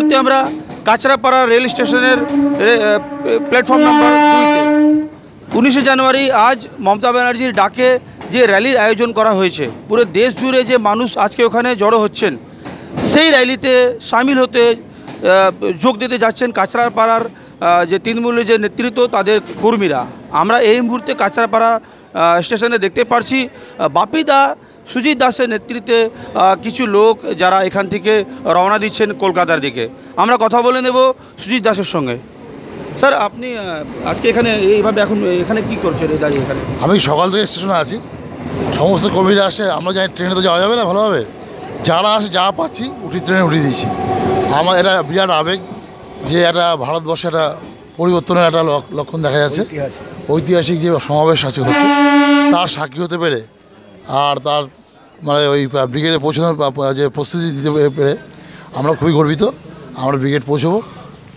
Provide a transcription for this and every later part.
মুহূর্তে আমরা কাঁচরাপাড়া রেল স্টেশনের প্ল্যাটফর্ম নাম্বার উনিশে জানুয়ারি আজ মমতা ব্যানার্জির ডাকে যে র্যালির আয়োজন করা হয়েছে পুরো দেশ জুড়ে যে মানুষ আজকে ওখানে জড়ো হচ্ছেন সেই র্যালিতে সামিল হতে যোগ দিতে যাচ্ছেন কাঁচরাপাড়ার যে তৃণমূলের যে নেতৃত্ব তাদের কর্মীরা। আমরা এই মুহূর্তে কাঁচরাপাড়া স্টেশনে দেখতে পারছি আহ, বাপি দা সুজিত দাসের নেতৃত্বে কিছু লোক যারা এখান থেকে রওনা দিচ্ছেন কলকাতার দিকে। আমরা কথা বলে নেব সুজিত দাসের সঙ্গে। স্যার আপনি আজকে এখানে এইভাবে এখন এখানে কি করছেন এই দাঁড়িয়ে এখানে? আমি সকাল থেকে স্টেশনে আছি। সমস্ত কর্মীরা আসে আমরা যাই ট্রেনে তো যাওয়া যাবে না ভালোভাবে যারা আসে যা পাচ্ছি উঠি ট্রেনে উঠিয়ে দিয়েছি আমার এটা বিরাট আবেগ যে একটা ভারতবর্ষে একটা পরিবর্তনের একটা লক- লক্ষণ দেখা যাচ্ছে। ঐতিহাসিক যে সমাবেশ আছে হচ্ছে তার সাক্ষী হতে পেরে আর তার মানে ওই ব্রিগেডে পৌঁছানোর যে প্রস্তুতি দিতে পেরে আমরা খুবই গর্বিত। আমরা ব্রিগেড পৌঁছবো।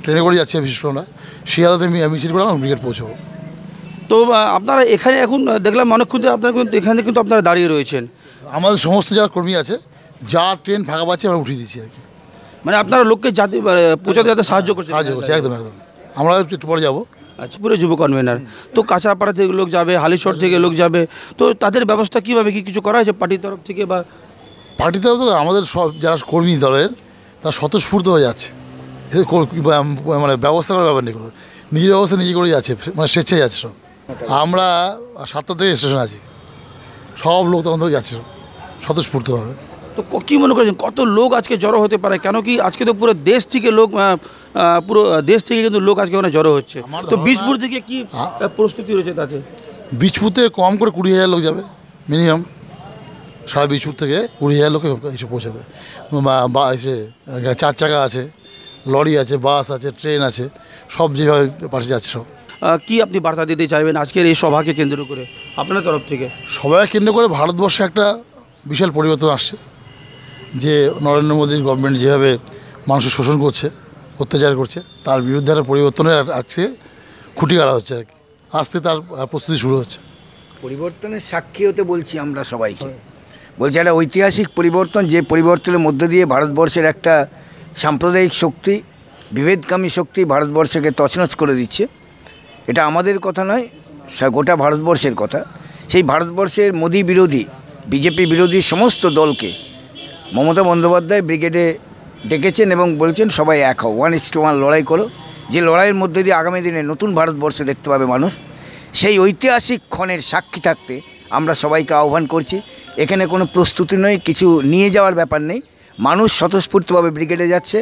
ট্রেনে করে যাচ্ছি বিশেষ করে শিয়ালাতে মি- মিছিল করে আমরা ব্রিগেড পৌঁছবো। তো আপনারা এখানে এখন দেখলাম অনেকক্ষণ আপনারা কিন্তু এখানে কিন্তু আপনারা দাঁড়িয়ে রয়েছেন। আমাদের সমস্ত যারা কর্মী আছে যা ট্রেন ফাঁকা পাচ্ছে আমরা উঠিয়ে দিচ্ছি আর কি। মানে আপনারা লোককে যাতে পৌঁছাতে যাতে সাহায্য করছে সাহায্য করছে একদম একদম। আমরা একটু পরে যাব। আচ্ছা পুরো যুব কনভেনার তো কাঁচরাপাড়া থেকে লোক যাবে, হালিশহর থেকে লোক যাবে, তো তাদের ব্যবস্থা কীভাবে, কি কিছু করা হয়েছে পার্টির তরফ থেকে বা? পার্টিতেও তো আমাদের সব যারা কর্মী দলের, তারা স্বতঃস্ফূর্ত হয়ে যাচ্ছে। মানে ব্যবস্থা করার ব্যাপার নেই নিজের ব্যবস্থা নিজে করে যাচ্ছে মানে স্বেচ্ছায় যাচ্ছে সব। আমরা সাতটা থেকে স্টেশন আছি। সব লোক তখন থেকে যাচ্ছে স্বতঃস্ফূর্তভাবে। তো কী মনে করেছেন? কত লোক আজকে জড়ো হতে পারে? কেন কি আজকে তো পুরো দেশ থেকে লোক পুরো দেশ থেকে কিন্তু লোক আজকে ওখানে জড়ো হচ্ছে। তো বীজপুর থেকে কি হ্যাঁ। প্রস্তুতি রয়েছে তাতে? বীজপুরতে কম করে কুড়ি হাজার লোক যাবে মিনিমাম। সারা বীজপুর থেকে কুড়ি হাজার লোক এসে পৌঁছাবে। বা- এসে চার চাকা আছে লরি আছে বাস আছে ট্রেন আছে সব যেভাবে পাশে যাচ্ছে সব। কি আপনি বার্তা দিতে চাইবেন আজকের এই সভাকে কেন্দ্র করে আপনার তরফ থেকে? সবাই কেন্দ্র করে ভারতবর্ষে একটা বিশাল পরিবর্তন আসছে। যে নরেন্দ্র মোদীর গভর্নমেন্ট যেভাবে মানুষের শোষণ করছে অত্যাচার করছে তার বিরুদ্ধে একটা পরিবর্তনের আজকে খুঁটি গাড়া হচ্ছে আর কি। আস্তে তার প্রস্তুতি শুরু হচ্ছে। পরিবর্তনের সাক্ষী হতে বলছি আমরা সবাইকে। বলছি একটা ঐতিহাসিক পরিবর্তন যে পরিবর্তনের মধ্য দিয়ে ভারতবর্ষের একটা সাম্প্রদায়িক শক্তি বিভেদকামী শক্তি ভারতবর্ষকে তছনছ করে দিচ্ছে। এটা আমাদের কথা নয় গোটা ভারতবর্ষের কথা। সেই ভারতবর্ষের মোদী বিরোধী বিজেপি বিরোধী সমস্ত দলকে মমতা বন্দ্যোপাধ্যায় ব্রিগেডে ডেকেছেন এবং বলেছেন, সবাই এক হও। ওয়ান ইস টু ওয়ান লড়াই করো। যে লড়াইয়ের মধ্যে দিয়ে আগামী দিনে নতুন ভারতবর্ষ দেখতে পাবে মানুষ, সেই ঐতিহাসিক ক্ষণের সাক্ষী থাকতে আমরা সবাইকে আহ্বান করছি। এখানে কোনো প্রস্তুতি নয়, কিছু নিয়ে যাওয়ার ব্যাপার নেই। মানুষ স্বতঃস্ফূর্তভাবে ব্রিগেডে যাচ্ছে।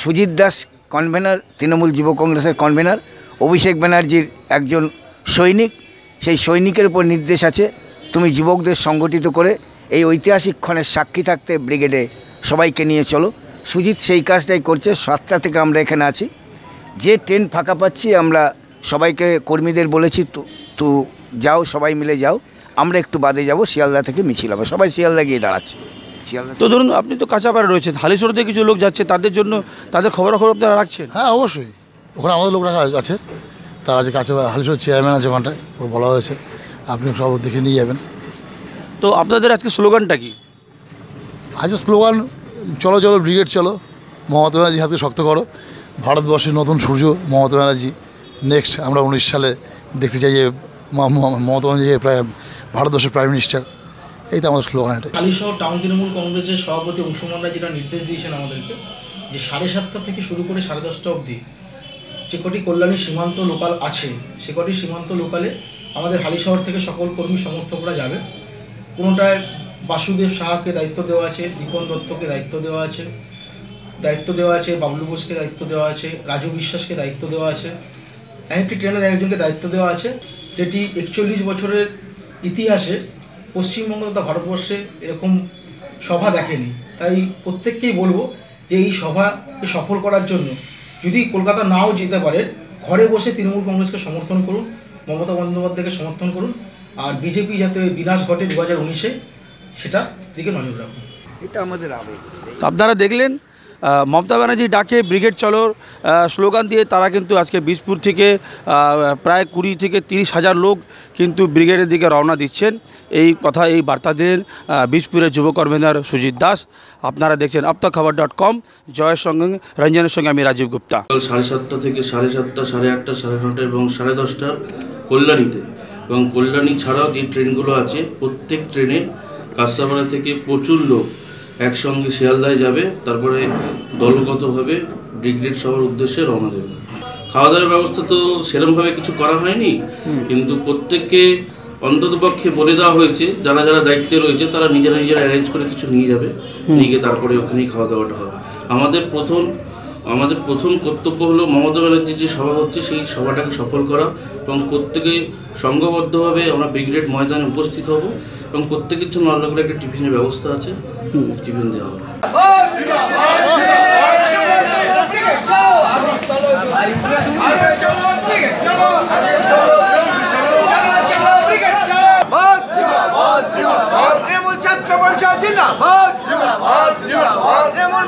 সুজিত দাস কনভেনার তৃণমূল যুব কংগ্রেসের কনভেনার অভিষেক ব্যানার্জির একজন সৈনিক। সেই সৈনিকের উপর নির্দেশ আছে, তুমি যুবকদের সংগঠিত করে এই ঐতিহাসিক ক্ষণের সাক্ষী থাকতে ব্রিগেডে সবাইকে নিয়ে চলো। সুজিত সেই কাজটাই করছে সাতটা থেকে আমরা এখানে আছি। যে ট্রেন ফাঁকা পাচ্ছি আমরা সবাইকে কর্মীদের বলেছি তো তো যাও সবাই মিলে যাও। আমরা একটু বাদে যাব শিয়ালদা থেকে মিছিল হবে। সবাই শিয়ালদা গিয়ে দাঁড়াচ্ছে। শিয়ালদা তো ধরুন আপনি তো কাঁচাপাড়া রয়েছেন হালিশহর থেকে কিছু লোক যাচ্ছে তাদের জন্য তাদের খবরাখবর আপনারা রাখছেন? হ্যাঁ অবশ্যই। ওখানে আমাদের লোক রাখা আছে। তার আছে কাছে হালিশোর চেয়ারম্যান আছে ওখানটায় ও বলা হয়েছে। আপনি সব দেখে নিয়ে যাবেন। তো আপনাদের আজকে স্লোগানটা কি? আচ্ছা স্লোগান চলো চলো ব্রিগেড চলো মমতা ব্যানার্জি হাতে শক্ত করো। ভারতবর্ষের নতুন সূর্য মমতা ব্যানার্জি। নেক্সট আমরা উনিশ সালে দেখতে চাই যে মমতা ব্যানার্জি প্রায় ভারতবর্ষের প্রাইম মিনিস্টার এই তো আমাদের স্লোগান এটাই। কালীশহর টাউন তৃণমূল কংগ্রেসের সভাপতি রায় যেটা নির্দেশ দিয়েছেন আমাদেরকে যে সাড়ে সাতটা থেকে শুরু করে সাড়ে দশটা অবধি যে কটি কল্যাণী সীমান্ত লোকাল আছে সে কটি সীমান্ত লোকালে আমাদের হালিশহর থেকে সকল কর্মী সমর্থকরা যাবে। কোনোটায় বাসুদেব সাহাকে দায়িত্ব দেওয়া আছে, দীপন দত্তকে দায়িত্ব দেওয়া আছে, দায়িত্ব দেওয়া আছে বাবলু বোসকে দায়িত্ব দেওয়া আছে, রাজু বিশ্বাসকে দায়িত্ব দেওয়া আছে। একটি ট্রেনের একজনকে দায়িত্ব দেওয়া আছে, যেটি একচল্লিশ বছরের ইতিহাসে পশ্চিমবঙ্গ তথা ভারতবর্ষে এরকম সভা দেখেনি। তাই প্রত্যেককেই বলব যে এই সভাকে সফল করার জন্য যদি কলকাতা নাও যেতে পারেন ঘরে বসে তৃণমূল কংগ্রেসকে সমর্থন করুন, মমতা বন্দ্যোপাধ্যায়কে সমর্থন করুন আর বিজেপি যাতে বিনাশ ঘটে দু হাজার উনিশে সেটার দিকে নজর রাখুন। এটা আমাদের আবেগ। আপনারা দেখলেন মমতা ব্যানার্জি ডাকে ব্রিগেড চলোর স্লোগান দিয়ে তারা কিন্তু আজকে বীজপুর থেকে প্রায় কুড়ি থেকে তিরিশ হাজার লোক কিন্তু ব্রিগেডের দিকে রওনা দিচ্ছেন। এই কথা এই বার্তা দিলেন বীজপুরের যুব কনভেনার সুজিত দাস। আপনারা দেখছেন আপতা খবর ডট কম। জয়ের সঙ্গে রঞ্জনের সঙ্গে আমি রাজীব গুপ্তা। সাড়ে সাতটা থেকে সাড়ে সাতটা সাড়ে আটটা সাড়ে নটা এবং সাড়ে দশটার কল্যাণীতে এবং কল্যাণী ছাড়াও যে ট্রেনগুলো আছে প্রত্যেক ট্রেনে কাস্তাপাড়া থেকে প্রচুর লোক একসঙ্গে শিয়ালদায় যাবে তারপরে দলগতভাবে ব্রিগেড সভার উদ্দেশ্যে রওনা দেবে। খাওয়া দাওয়ার ব্যবস্থা তো সেরমভাবে কিছু করা হয়নি কিন্তু প্রত্যেককে অন্ততপক্ষে বলে দেওয়া হয়েছে যারা যারা দায়িত্বে রয়েছে তারা নিজেরা নিজেরা অ্যারেঞ্জ করে কিছু নিয়ে যাবে নিয়ে গিয়ে তারপরে ওখানেই খাওয়া দাওয়াটা হবে। আমাদের প্রথম আমাদের প্রথম কর্তব্য হলো মমতা ব্যানার্জির যে সভা হচ্ছে সেই সভাটাকে সফল করা এবং প্রত্যেকে সংঘবদ্ধভাবে আমরা ব্রিগেড ময়দানে উপস্থিত হব এবং প্রত্যেকের জন্য আলাদা করে একটা টিফিনের ব্যবস্থা আছে। টিফিন দেওয়া হবে। তৃণমূল